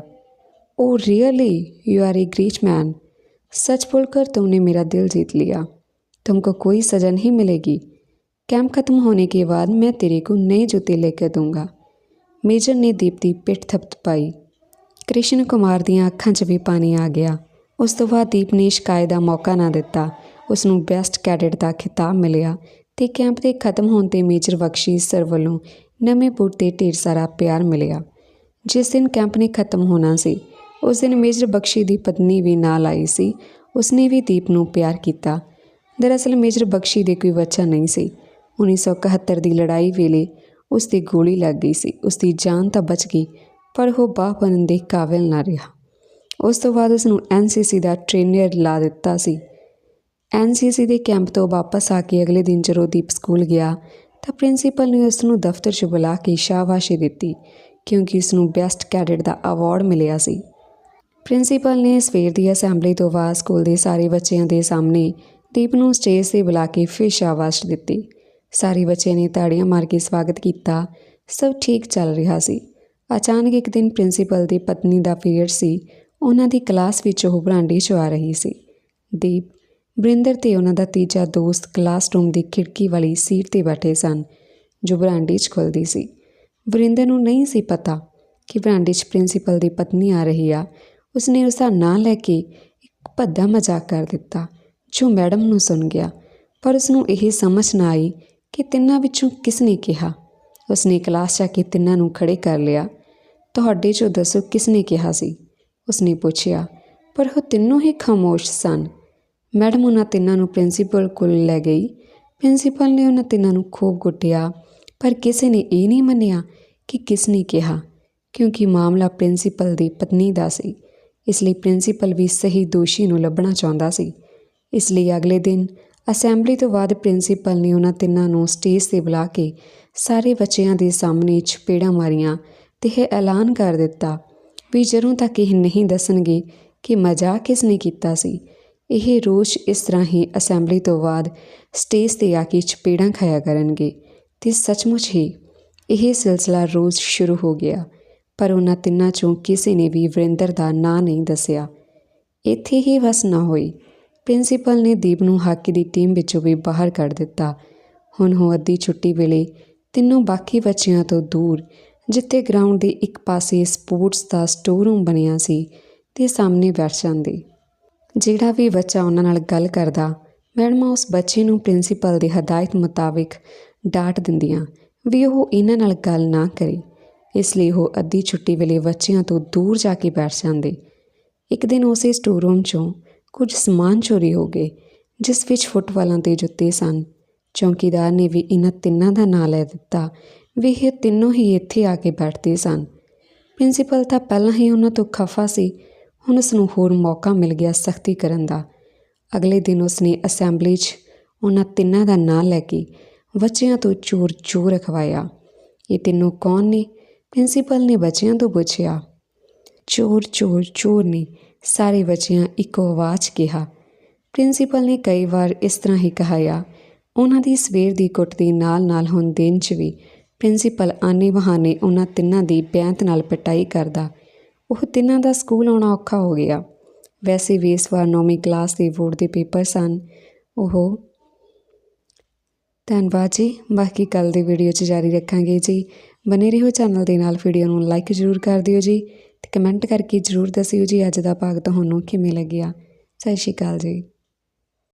oh really you are a great man सच बोलकर तुमने मेरा दिल जीत लिया तुमको कोई सज़ा नहीं मिलेगी कैंप खत्म होने के बाद मैं तेरे को नए जूते लेकर दूंगा ਮੇਜਰ ਨੇ ਦੀਪ ਦੀ ਪਿੱਠ ਥਪਥਪਾਈ ਕ੍ਰਿਸ਼ਨ ਕੁਮਾਰ ਦੀਆਂ ਅੱਖਾਂ 'ਚ ਵੀ ਪਾਣੀ ਆ ਗਿਆ ਉਸ ਤੋਂ ਬਾਅਦ ਦੀਪ ਨੇ ਸ਼ਿਕਾਇਤ ਦਾ ਮੌਕਾ ਨਾ ਦਿੱਤਾ ਉਸ ਨੂੰ ਬੈਸਟ ਕੈਡਟ ਦਾ ਖਿਤਾਬ ਮਿਲਿਆ ਤੇ ਕੈਂਪ ਦੇ ਖਤਮ ਹੋਣ ਤੇ ਮੇਜਰ ਬਖਸ਼ੀ ਸਰ ਵੱਲੋਂ ਨਵੇਂ ਬੂਟ ਤੇ ਢੇਰ ਸਾਰਾ ਪਿਆਰ ਮਿਲਿਆ। ਜਿਸ ਦਿਨ ਕੈਂਪ ਨੇ ਖਤਮ ਹੋਣਾ ਸੀ, ਉਸ ਦਿਨ ਮੇਜਰ ਬਖਸ਼ੀ ਦੀ ਪਤਨੀ ਵੀ ਨਾਲ ਆਈ ਸੀ। ਉਸਨੇ ਵੀ ਦੀਪ ਨੂੰ ਪਿਆਰ ਕੀਤਾ। ਦਰਅਸਲ ਮੇਜਰ ਬਖਸ਼ੀ ਦੇ ਕੋਈ ਬੱਚਾ ਨਹੀਂ ਸੀ। 1971 ਦੀ ਲੜਾਈ ਵੇਲੇ ਉਸ ਦੀ ਗੋਲੀ ਲੱਗ ਗਈ ਸੀ। ਉਸ ਦੀ ਜਾਨ ਤਾਂ ਬਚ ਗਈ, ਪਰ ਉਹ ਬਾਹ ਬਣਨ ਦੇ ਕਾਬਿਲ ਨਾ ਰਿਹਾ। ਉਸ ਤੋਂ ਬਾਅਦ ਉਸ ਨੂੰ ਐਨਸੀਸੀ ਦਾ ਟ੍ਰੇਨਰ ਲਾ ਦਿੱਤਾ ਸੀ। ਐਨਸੀਸੀ ਦੇ ਕੈਂਪ ਤੋਂ ਵਾਪਸ ਆ ਕੇ ਅਗਲੇ ਦਿਨ ਜਦੋਂ ਦੀਪ ਸਕੂਲ ਗਿਆ ਤਾਂ ਪ੍ਰਿੰਸੀਪਲ ਨੇ ਉਸ ਨੂੰ ਦਫ਼ਤਰ 'ਚ ਬੁਲਾ ਕੇ ਸ਼ਾਬਾਸ਼ੀ ਦਿੱਤੀ ਕਿਉਂਕਿ ਉਸ ਨੂੰ ਬੈਸਟ ਕੈਡਟ ਦਾ ਅਵਾਰਡ ਮਿਲਿਆ ਸੀ। ਪ੍ਰਿੰਸੀਪਲ ਨੇ ਸਵੇਰ ਦੀ ਅਸੈਂਬਲੀ ਤੋਂ ਬਾਅਦ ਸਕੂਲ ਦੇ ਸਾਰੇ ਬੱਚਿਆਂ ਦੇ ਸਾਹਮਣੇ ਦੀਪ ਨੂੰ ਸਟੇਜ 'ਤੇ ਬੁਲਾ ਕੇ ਫਿਰ ਸ਼ਾਬਾਸ਼ ਦਿੱਤੀ। ਸਾਰੇ ਬੱਚਿਆਂ ਨੇ ਤਾੜੀਆਂ ਮਾਰ ਕੇ ਸਵਾਗਤ ਕੀਤਾ। ਸਭ ਠੀਕ ਚੱਲ ਰਿਹਾ ਸੀ। ਅਚਾਨਕ ਇੱਕ ਦਿਨ ਪ੍ਰਿੰਸੀਪਲ ਦੀ ਪਤਨੀ ਦਾ ਪੀਰੀਅਡ ਸੀ। ਉਹਨਾਂ ਦੀ ਕਲਾਸ ਵਿੱਚ ਉਹ ਬਰਾਂਡੇ 'ਚ ਆ ਰਹੀ ਸੀ। ਦੀਪ ਬ੍ਰਿੰਦਰ ਤੇ ਉਹਨਾਂ ਦਾ ਤੀਜਾ ਦੋਸਤ ਕਲਾਸਰੂਮ ਦੀ ਖਿੜਕੀ ਵਾਲੀ ਸੀਟ ਤੇ ਬੈਠੇ ਸਨ, ਜੋ ਬਰਾਂਡੇ 'ਚ ਖੁੱਲਦੀ ਸੀ। ਵਰਿੰਦਰ ਨੂੰ ਨਹੀਂ ਸੀ ਪਤਾ ਕਿ ਬਰਾਂਡੇ 'ਚ ਪ੍ਰਿੰਸੀਪਲ ਦੀ ਪਤਨੀ ਆ ਰਹੀ ਆ। ਉਸਨੇ ਉਸਦਾ ਨਾਂ ਲੈ ਕੇ ਇੱਕ ਭੱਦਾ ਮਜ਼ਾਕ ਕਰ ਦਿੱਤਾ, ਜੋ ਮੈਡਮ ਨੂੰ ਸੁਣ ਗਿਆ, ਪਰ ਉਸ ਨੂੰ ਇਹ ਸਮਝ ਨਾ ਆਈ ਕਿ ਤਿੰਨਾਂ ਵਿੱਚੋਂ ਕਿਸ ਨੇ ਕਿਹਾ। ਉਸਨੇ ਕਲਾਸ ਜਾ ਕੇ ਤਿੰਨਾਂ ਨੂੰ ਖੜੇ ਕਰ ਲਿਆ। ਤੁਹਾਡੇ 'ਚੋਂ ਦੱਸੋ ਕਿਸ ਨੇ ਕਿਹਾ ਸੀ? ਉਸਨੇ ਪੁੱਛਿਆ, ਪਰ ਉਹ ਤਿੰਨੋਂ ਹੀ ਖਾਮੋਸ਼ ਸਨ। ਮੈਡਮ, ਉਹਨਾਂ ਤਿੰਨਾਂ ਨੂੰ ਪ੍ਰਿੰਸੀਪਲ ਕੋਲ ਲੈ ਗਈ। ਪ੍ਰਿੰਸੀਪਲ ਨੇ ਉਹਨਾਂ ਤਿੰਨਾਂ ਨੂੰ ਖੂਬ ਕੁੱਟਿਆ, ਪਰ ਕਿਸੇ ਨੇ ਇਹ ਨਹੀਂ ਮੰਨਿਆ ਕਿ ਕਿਸ ਨੇ ਕਿਹਾ, ਕਿਉਂਕਿ ਮਾਮਲਾ ਪ੍ਰਿੰਸੀਪਲ ਦੀ ਪਤਨੀ ਦਾ ਸੀ। ਇਸ ਲਈ ਪ੍ਰਿੰਸੀਪਲ ਵੀ ਸਹੀ ਦੋਸ਼ੀ ਨੂੰ ਲੱਭਣਾ ਚਾਹੁੰਦਾ ਸੀ। ਇਸ ਲਈ ਅਗਲੇ ਦਿਨ ਅਸੈਂਬਲੀ ਤੋਂ ਬਾਅਦ ਪ੍ਰਿੰਸੀਪਲ ਨੇ ਉਹਨਾਂ ਤਿੰਨਾਂ ਨੂੰ ਸਟੇਜ ਤੇ ਬੁਲਾ ਕੇ ਸਾਰੇ ਬੱਚਿਆਂ ਦੇ ਸਾਹਮਣੇ ਚਪੇੜਾਂ ਮਾਰੀਆਂ ਤੇ ਇਹ ਐਲਾਨ ਕਰ ਦਿੱਤਾ ਵੀ ਜਦੋਂ ਤੱਕ ਇਹ ਨਹੀਂ ਦੱਸਣਗੇ ਕਿ ਮਜ਼ਾਕ ਕਿਸ ਨੇ ਕੀਤਾ ਸੀ ਇਹ ਰੋਜ਼ ਇਸ ਤਰ੍ਹਾਂ ਹੀ ਅਸੈਂਬਲੀ ਤੋਂ ਬਾਅਦ ਸਟੇਜ ਤੇ ਆ ਕੇ ਚਪੇੜਾਂ ਖਾਇਆ ਕਰਨਗੇ ਤੇ ਸੱਚਮੁੱਚ ਹੀ ਇਹ ਸਿਲਸਿਲਾ ਰੋਜ਼ ਸ਼ੁਰੂ ਹੋ ਗਿਆ, ਪਰ ਉਹਨਾਂ ਤਿੰਨਾਂ ਚੋਂ ਕਿਸੇ ਨੇ ਵੀ ਵਰਿੰਦਰ ਦਾ ਨਾਂ ਨਹੀਂ ਦੱਸਿਆ। ਇੱਥੇ ਹੀ ਵਸ ਨਾ ਹੋਈ। ਪ੍ਰਿੰਸੀਪਲ ਨੇ ਦੀਪ ਨੂੰ ਹਾਕੀ ਦੀ ਟੀਮ ਵਿੱਚੋਂ ਵੀ ਬਾਹਰ ਕੱਢ ਦਿੱਤਾ। ਹੁਣ ਉਹ ਅੱਧੀ ਛੁੱਟੀ ਵੇਲੇ ਤਿੰਨੋਂ ਬਾਕੀ ਬੱਚਿਆਂ ਤੋਂ ਦੂਰ, ਜਿੱਥੇ ਗਰਾਊਂਡ ਦੇ ਇੱਕ ਪਾਸੇ ਸਪੋਰਟਸ ਦਾ ਸਟੋਰ ਰੂਮ ਬਣਿਆ ਸੀ, ਤੇ ਸਾਹਮਣੇ ਬੈਠ ਜਾਂਦੇ। ਜਿਹੜਾ ਵੀ ਬੱਚਾ ਉਹਨਾਂ ਨਾਲ ਗੱਲ ਕਰਦਾ, ਮੈਡਮਾਂ ਉਸ ਬੱਚੇ ਨੂੰ ਪ੍ਰਿੰਸੀਪਲ ਦੀ ਹਦਾਇਤ ਮੁਤਾਬਿਕ ਡਾਂਟ ਦਿੰਦੀਆਂ ਵੀ ਉਹ ਇਹਨਾਂ ਨਾਲ ਗੱਲ ਨਾ ਕਰੇ। ਇਸ ਲਈ ਉਹ ਅੱਧੀ ਛੁੱਟੀ ਵੇਲੇ ਬੱਚਿਆਂ ਤੋਂ ਦੂਰ ਜਾ ਕੇ ਬੈਠ ਜਾਂਦੇ। ਇੱਕ ਦਿਨ ਉਸੇ ਸਟੋਰ ਰੂਮ 'ਚੋਂ ਕੁਝ ਸਮਾਨ ਚੋਰੀ ਹੋ ਗਏ, ਜਿਸ ਵਿੱਚ ਫੁੱਟਵਾਲਾਂ ਦੇ ਜੁੱਤੇ ਸਨ। ਚੌਕੀਦਾਰ ਨੇ ਵੀ ਇਹਨਾਂ ਤਿੰਨਾਂ ਦਾ ਨਾਂ ਲੈ ਦਿੱਤਾ ਵੀ ਇਹ ਤਿੰਨੋਂ ਹੀ ਇੱਥੇ ਆ ਕੇ ਬੈਠਦੇ ਸਨ। ਪ੍ਰਿੰਸੀਪਲ ਤਾਂ ਪਹਿਲਾਂ ਹੀ ਉਹਨਾਂ ਤੋਂ ਖਫਾ ਸੀ ਹੁਣ ਉਸ ਨੂੰ ਹੋਰ ਮੌਕਾ ਮਿਲ ਗਿਆ ਸਖਤੀ ਕਰਨ ਦਾ। ਅਗਲੇ ਦਿਨ ਉਸ ਨੇ ਅਸੈਂਬਲੀ 'ਚ ਉਹਨਾਂ ਤਿੰਨਾਂ ਦਾ ਨਾਂ ਲੈ ਕੇ ਬੱਚਿਆਂ ਤੋਂ ਚੋਰ ਚੋਰ ਰਖਵਾਇਆ। ਇਹ ਤਿੰਨੋਂ ਕੌਣ ਨੇ? ਪ੍ਰਿੰਸੀਪਲ ਨੇ ਬੱਚਿਆਂ ਤੋਂ ਪੁੱਛਿਆ। ਚੋਰ ਚੋਰ ਚੋਰ ਨੇ, ਸਾਰੇ ਬੱਚਿਆਂ ਇੱਕੋ ਆਵਾਜ਼ ਕਿਹਾ। ਪ੍ਰਿੰਸੀਪਲ ਨੇ ਕਈ ਵਾਰ ਇਸ ਤਰ੍ਹਾਂ ਹੀ ਕਹਾਇਆ, ਉਹਨਾਂ ਦੀ ਸਵੇਰ ਦੀ ਕੁੱਟ ਦੇ ਨਾਲ ਨਾਲ ਹੁਣ ਦਿਨ 'ਚ ਵੀ ਪ੍ਰਿੰਸੀਪਲ ਆਨੇ ਬਹਾਨੇ ਉਹਨਾਂ ਤਿੰਨਾਂ ਦੀ ਬੈਂਤ ਨਾਲ ਪਿਟਾਈ ਕਰਦਾ। ਉਹ ਤਿੰਨਾਂ ਦਾ ਸਕੂਲ ਆਉਣਾ ਔਖਾ ਹੋ ਗਿਆ। ਵੈਸੇ ਵੀ ਇਸ ਵਾਰ ਨੌਵੀਂ ਕਲਾਸ ਦੇ ਬੋਰਡ ਦੇ ਪੇਪਰ ਸਨ। ਉਹ ਧੰਨਵਾਦ ਜੀ। ਬਾਕੀ ਕੱਲ ਦੀ ਵੀਡੀਓ 'ਚ ਜਾਰੀ ਰੱਖਾਂਗੇ ਜੀ। ਬਨੇ ਰਹੋ ਚੈਨਲ ਦੇ ਨਾਲ। ਵੀਡੀਓ ਨੂੰ ਲਾਈਕ ਜ਼ਰੂਰ ਕਰ ਦਿਓ ਜੀ ਤੇ ਕਮੈਂਟ ਕਰਕੇ ਜ਼ਰੂਰ ਦੱਸਿਓ ਜੀ ਅੱਜ ਦਾ ਭਾਗ ਤੁਹਾਨੂੰ ਕਿਵੇਂ ਲੱਗਿਆ। ਸਤਿ ਸ਼੍ਰੀ ਅਕਾਲ ਜੀ।